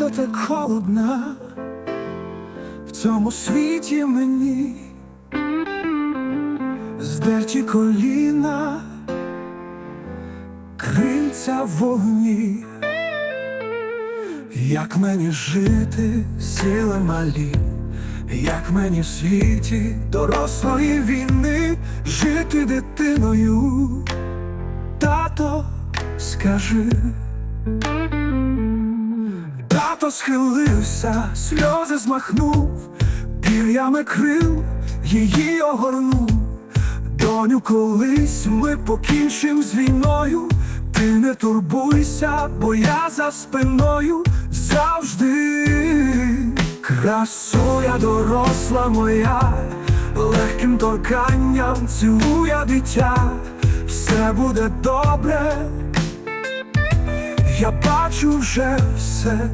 Лето так холодно в цьому світі мені, здерті коліна, крильця вогні, як мені жити, сили малі, як мені в світі дорослої війни жити дитиною, тато, скажи. Тато схилився, сльози змахнув, пір'ями крил її огорнув. Доню, колись ми покінчим з війною, ти не турбуйся, бо я за спиною завжди. Красуя доросла моя, легким торканням цілує дитя, все буде добре. Я бачу вже все,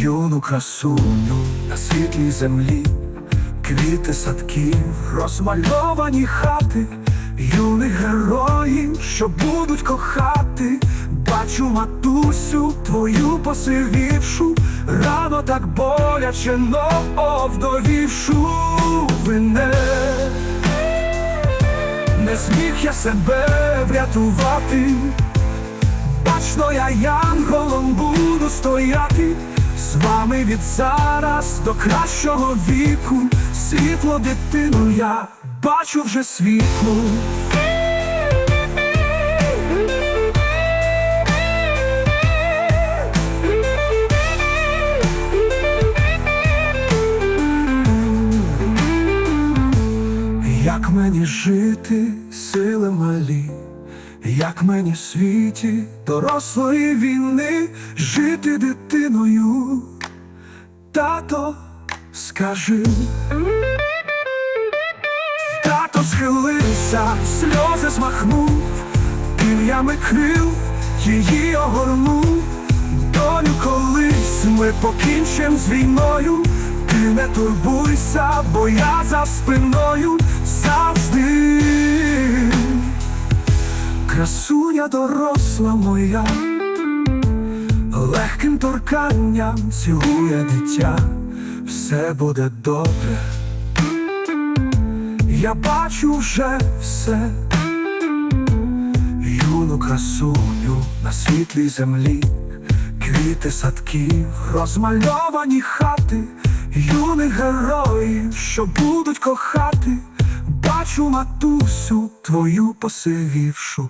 юну красуню на світлій землі, квіти садків, розмальовані хати, юних героїв, що будуть кохати. Бачу матусю твою посивівшу, рано так боляче, но овдовівшу вине. Не зміг я себе врятувати. Бачно, я янголом буду стояти з вами від зараз до кращого віку. Світло дитину я бачу вже світло. Як мені жити, сили малі, як мені в світі дорослої війни жити дитиною, тато, скажи, тато схилився, сльози змахнув, пір'ями крил її огорнув. Долю колись ми покінчим з війною, ти не турбуйся, бо я за спиною Красуня доросла моя, легким торканням цілує дитя, все буде добре. Я бачу вже все, юну красуню на світлій землі, квіти садків, розмальовані хати, юних героїв, що будуть кохати. Бачу матусю твою посивівшу,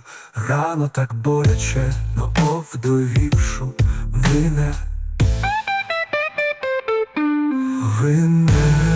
рано так боляче, но овдовівшу, вине, вине.